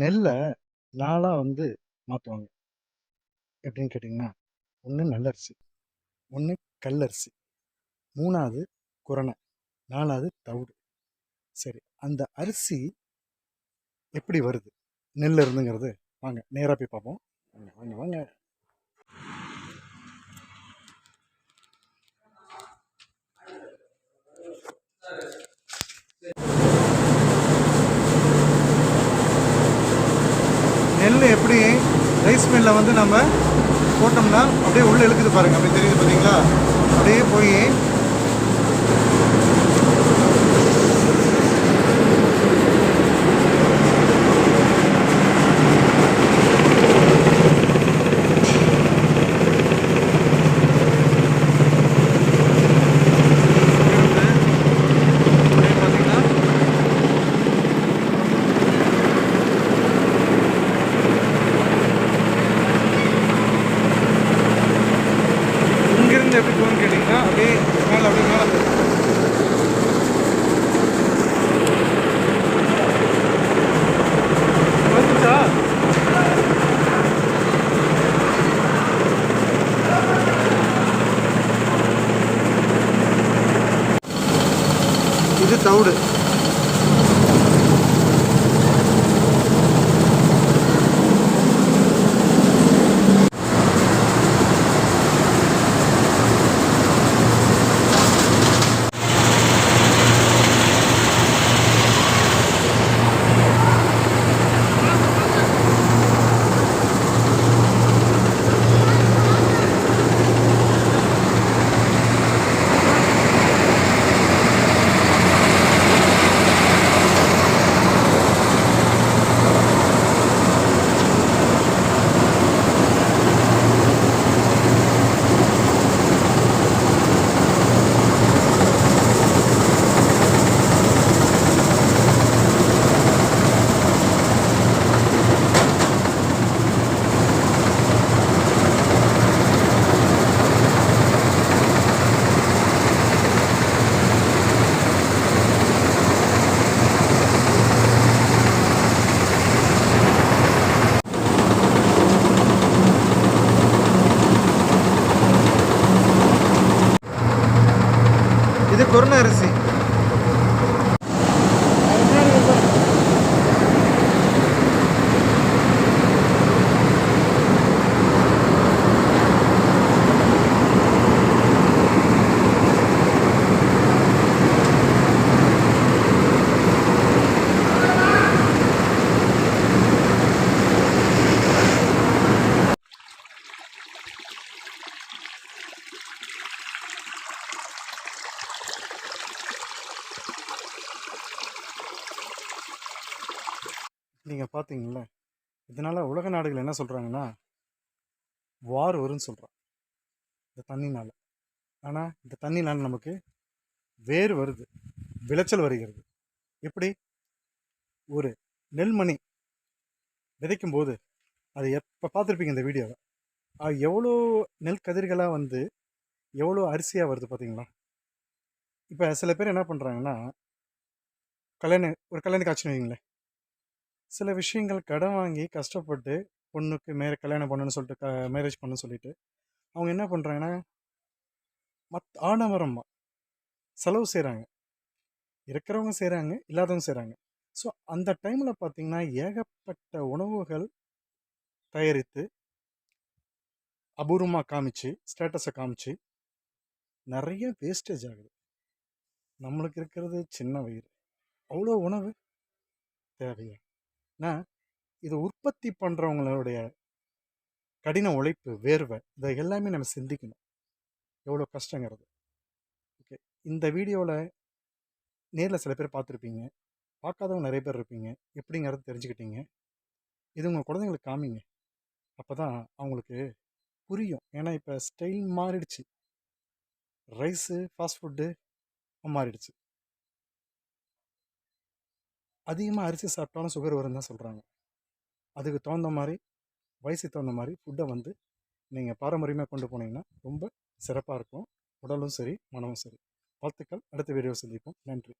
நெல்லை நாளாக வந்து மாற்றுவாங்க எப்படின்னு கேட்டிங்கன்னா ஒன்று நல்லரிசி ஒன்று கல்லரிசி மூணாவது குரணை நாலாவது தவிடு. சரி அந்த அரிசி எப்படி வருது? நெல் இருந்துங்கிறது வாங்க நேராக போய் பார்ப்போம். வாங்க வாங்க வாங்க. நெல் எப்படி? ரைஸ் மில்லில் வந்து நம்ம போட்டோம்னா அப்படியே உள்ளே இழுக்குது பாருங்க. அப்படி தெரியுது பார்த்தீங்களா? அப்படியே போய் அப்படியே பார்த்தீங்கன்னா இங்கிருந்து எப்படி போகணும்னு கேட்டிங்கன்னா அப்படியே மேலே அப்படியே மேலே போகும் வந்துச்சா இது கொரோனா இது குருண அரிசி நீங்கள் பார்த்தீங்கள இதனால் உலக நாடுகள் என்ன சொல்கிறாங்கன்னா வார் வரும்னு சொல்கிறான் இந்த தண்ணினால். ஆனால் இந்த தண்ணினால் நமக்கு வேர் வருது விளைச்சல் வருகிறது. எப்படி? ஒரு நெல்மணி விதைக்கும் போது அது எப்போ பார்த்துருப்பீங்க இந்த வீடியோவை அது எவ்வளோ நெல் கதிர்களாக வந்து எவ்வளோ அரிசியாக வருது பார்த்தீங்களா இப்போ சில பேர் என்ன பண்ணுறாங்கன்னா கல்யாண ஒரு கல்யாண காட்சின்னு வைங்களேன். சில விஷயங்கள் கடன் வாங்கி கஷ்டப்பட்டு பொண்ணுக்கு மேரே கல்யாணம் பண்ணணும்னு சொல்லிட்டு க மேரேஜ் பண்ண சொல்லிட்டு அவங்க என்ன பண்ணுறாங்கன்னா மத் ஆடம்பரமாக செலவு செய்கிறாங்க இருக்கிறவங்க செய்கிறாங்க இல்லாதவங்க செய்கிறாங்க ஸோ அந்த டைமில் பார்த்தீங்கன்னா ஏகப்பட்ட உணவுகள் தயாரித்து அபூர்வமாக காமிச்சு ஸ்டேட்டஸை காமிச்சு நிறைய வேஸ்டேஜ் ஆகுது. நம்மளுக்கு இருக்கிறது சின்ன வயிறு. அவ்வளோ உணவு தேவையா? ஏன்னா இதை உற்பத்தி பண்ணுறவங்களுடைய கடின உழைப்பு வேர்வை இதை எல்லாமே நம்ம சிந்திக்கணும். எவ்வளோ கஷ்டங்கிறது. ஓகே. இந்த வீடியோவில் நேரில் சில பேர் பார்த்துருப்பீங்க பார்க்காதவங்க நிறைய பேர் இருப்பீங்க. எப்படிங்கிறத தெரிஞ்சுக்கிட்டீங்க. இது உங்கள் குழந்தைங்களுக்கு காமிங்க. அப்போ தான் அவங்களுக்கு புரியும். ஏன்னா இப்போ ஸ்டைல் மாறிடுச்சு. ரைஸு ஃபாஸ்ட் ஃபுட்டு மாறிடுச்சு. அதிகமாக அரிசி சாப்பிட்டாலும் சுகர் வரும் தான் சொல்கிறாங்க அதுக்கு தகுந்த மாதிரி வயசுக்கு தகுந்த மாதிரி ஃபுட்டை வந்து நீங்கள் பாரம்பரியமாக கொண்டு போனீங்கன்னா ரொம்ப சிறப்பாக இருக்கும். உடலும் சரி மனமும் சரி. வாழ்த்துக்கள். அடுத்த வீடியோ சந்திப்போம். நன்றி.